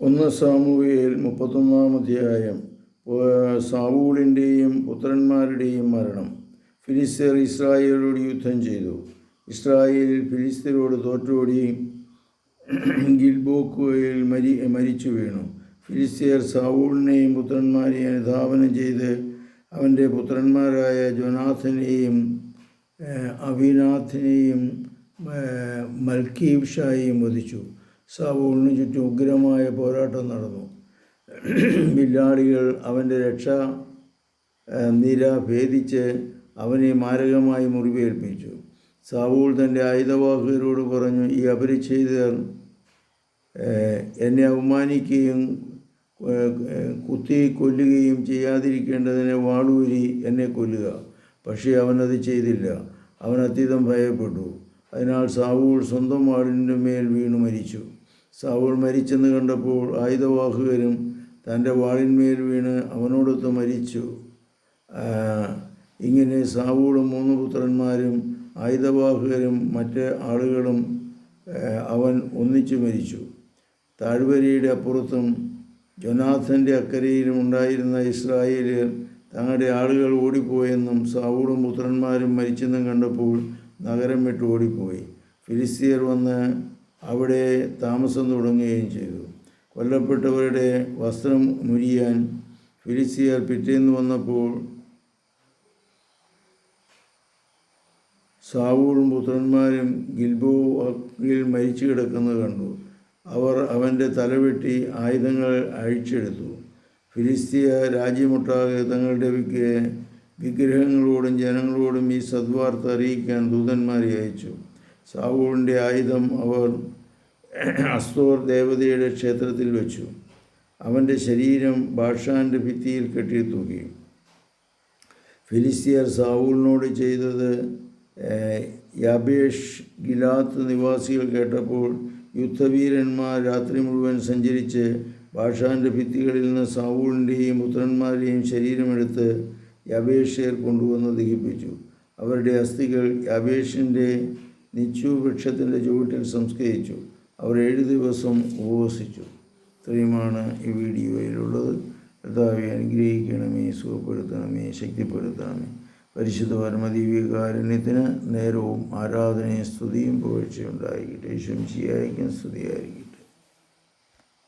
ഒന്ന് സാമുവേൽ മുപ്പത്തൊന്നാം അധ്യായം സാവൂളിന്റെയും പുത്രന്മാരുടെയും മരണം. ഫിലിസ്തീർ ഇസ്രായേലോട് യുദ്ധം ചെയ്തു. ഇസ്രായേലിൽ ഫിലിസ്തീനോട് തോറ്റോടി ഗിൽബോക്കുവയിൽ മരി മരിച്ചു വീണു. ഫിലിസ്തീർ സാവൂളിനെയും പുത്രന്മാരെയും അനുധാവനം ചെയ്ത് അവന്റെ പുത്രന്മാരായ ജോനാഥനെയും അഭിനാഥിനെയും മൽക്കീബ്ഷായെയും വധിച്ചു. സാവൂളിന് ചുറ്റും ഉഗ്രമായ പോരാട്ടം നടന്നു. വില്ലാളികൾ അവന്റെ രക്ഷ നിര ഭേദിച്ച് അവനെ മാരകമായി മുറിവേൽപ്പിച്ചു. സാവൂൾ തന്റെ ആയുധവാഹകരോട് പറഞ്ഞു ഈ അപരിച്ഛേദർ എന്നെ അവമാനിക്കുകയും കുത്തി കൊല്ലുകയും ചെയ്യാതിരിക്കേണ്ടതിന് വാളൂരി എന്നെ കൊല്ലുക. പക്ഷേ അവനത് ചെയ്തില്ല. അവൻ അത്യതം ഭയപ്പെട്ടു. അതിനാൽ സാവൂൾ സ്വന്തം വാളിന്റെ മേൽ വീണു മരിച്ചു. സാവൂൾ മരിച്ചെന്ന് കണ്ടപ്പോൾ ആയുധവാഹകരും തന്റെ വാളിന്മേൽ വീണ് അവനോടൊത്ത് മരിച്ചു. ഇങ്ങനെ സാവൂളും മൂന്ന് പുത്രന്മാരും ആയുധവാഹകരും മറ്റ് ആളുകളും അവൻ ഒന്നിച്ചു മരിച്ചു. താഴ്വരയുടെ അപ്പുറത്തും ജൊനാഥന്റെ അക്കരയിലും ഉണ്ടായിരുന്ന ഇസ്രായേലിയർ തങ്ങളുടെ ആളുകൾ ഓടിപ്പോയെന്നും സാവൂളും പുത്രന്മാരും മരിച്ചെന്നും കണ്ടപ്പോൾ നഗരം വിട്ട് ഓടിപ്പോയി. ഫിലിസ്തീയർ വന്ന് അവിടെ താമസം തുടങ്ങുകയും ചെയ്തു. കൊല്ലപ്പെട്ടവരുടെ വസ്ത്രം മുരിയാൻ ഫിലിസ്തീയർ പിറ്റേന്ന് വന്നപ്പോൾ സാവൂളും പുത്രന്മാരും ഗിൽബോയിൽ മരിച്ചു കിടക്കുന്നത് കണ്ടു. അവർ അവന്റെ തലവെട്ടി ആയുധങ്ങൾ അഴിച്ചെടുത്തു. ഫിലിസ്തീയ രാജ്യമൊട്ടാകെ തങ്ങളുടെ വിഗ്ര- വിഗ്രഹങ്ങളോടും ജനങ്ങളോടും ഈ സദ്വാർത്ത അറിയിക്കാൻ ദൂതന്മാരെ അയച്ചു. സാവൂളിന്റെ ആയുധം അവർ അസ്തോർ ദേവതയുടെ ക്ഷേത്രത്തിൽ വെച്ചു. അവന്റെ ശരീരം ബാഷാന്റെ ഭിത്തിയിൽ കെട്ടി തൂക്കി ഫിലിസ്തീയർ സാവൂളിനോട് ചെയ്തത് യാബേഷ് ഗിലാത്ത് നിവാസികൾ കേട്ടപ്പോൾ യുദ്ധവീരന്മാർ രാത്രി മുഴുവൻ സഞ്ചരിച്ച് ബാഷാന്റെ ഭിത്തികളിൽ നിന്ന് സാവൂളിന്റെയും പുത്രന്മാരുടെയും ശരീരമെടുത്ത് യാബേഷ്യർ കൊണ്ടുവന്ന് ദഹിപ്പിച്ചു. അവരുടെ അസ്ഥികൾ യാബേഷിന്റെ നിച്ചു വൃക്ഷത്തിന്റെ ചുവട്ടിൽ സംസ്കരിച്ചു. അവർ ഏഴ് ദിവസം ഉപവസിച്ചു. ഇത്രയുമാണ് ഈ വീഡിയോയിലുള്ളത്. കർത്താവെ അനുഗ്രഹിക്കണമേ സുഖപ്പെടുത്തണമേ ശക്തിപ്പെടുത്തണമേ. പരിശുദ്ധ പരമദിവ്യകാരുണ്യത്തിന് നേരവും ആരാധനയും സ്തുതിയും പുകഴ്ചയുണ്ടായിരിക്കട്ടെ ശംശിയായിരിക്കും ശിയായിരിക്കും സ്തുതിയായിരിക്കും